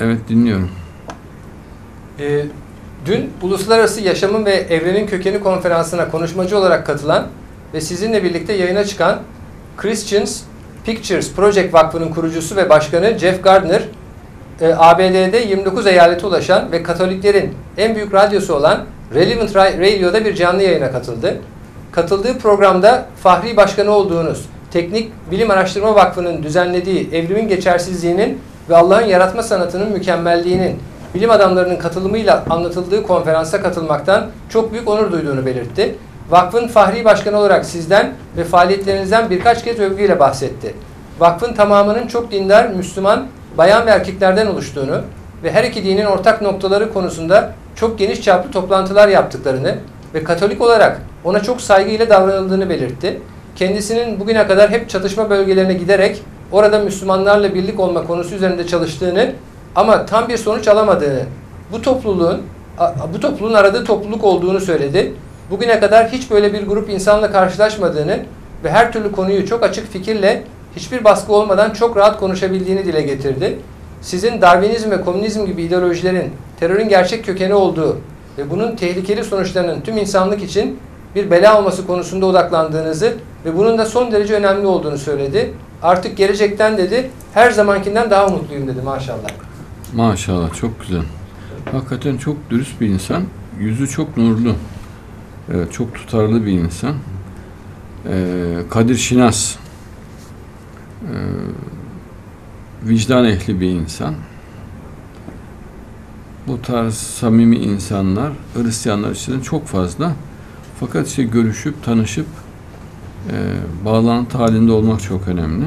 Evet dinliyorum. Ee, dün Uluslararası Yaşamın ve Evrenin Kökeni konferansına konuşmacı olarak katılan ve sizinle birlikte yayına çıkan Christians Pictures Project Vakfı'nın kurucusu ve başkanı Jeff Gardner, e, ABD'de 29 eyalete ulaşan ve Katoliklerin en büyük radyosu olan Relevant Ra- Radio'da bir canlı yayına katıldı. Katıldığı programda Fahri Başkanı olduğunuz Teknik Bilim Araştırma Vakfı'nın düzenlediği evrimin geçersizliğinin ve Allah'ın yaratma sanatının mükemmelliğinin bilim adamlarının katılımıyla anlatıldığı konferansa katılmaktan çok büyük onur duyduğunu belirtti. Vakfın Fahri Başkanı olarak sizden ve faaliyetlerinizden birkaç kez övgüyle bahsetti. Vakfın tamamının çok dindar, Müslüman, bayan ve erkeklerden oluştuğunu ve her iki dinin ortak noktaları konusunda çok geniş çaplı toplantılar yaptıklarını ve Katolik olarak ona çok saygıyla davranıldığını belirtti. Kendisinin bugüne kadar hep çatışma bölgelerine giderek orada Müslümanlarla birlik olma konusu üzerinde çalıştığını ama tam bir sonuç alamadığını, bu topluluğun bu topluluğun aradığı topluluk olduğunu söyledi. Bugüne kadar hiç böyle bir grup insanla karşılaşmadığını ve her türlü konuyu çok açık fikirle hiçbir baskı olmadan çok rahat konuşabildiğini dile getirdi. Sizin Darwinizm ve komünizm gibi ideolojilerin terörün gerçek kökeni olduğu ve bunun tehlikeli sonuçlarının tüm insanlık için bir bela olması konusunda odaklandığınızı ve bunun da son derece önemli olduğunu söyledi. Artık gelecekten dedi, her zamankinden daha mutluyum dedi maşallah. Maşallah çok güzel. Hakikaten çok dürüst bir insan. Yüzü çok nurlu. Evet, çok tutarlı bir insan. Ee, Kadir Şinas. Ee, vicdan ehli bir insan. Bu tarz samimi insanlar Hristiyanlar için çok fazla. Fakat işte görüşüp, tanışıp e, bağlantı halinde olmak çok önemli.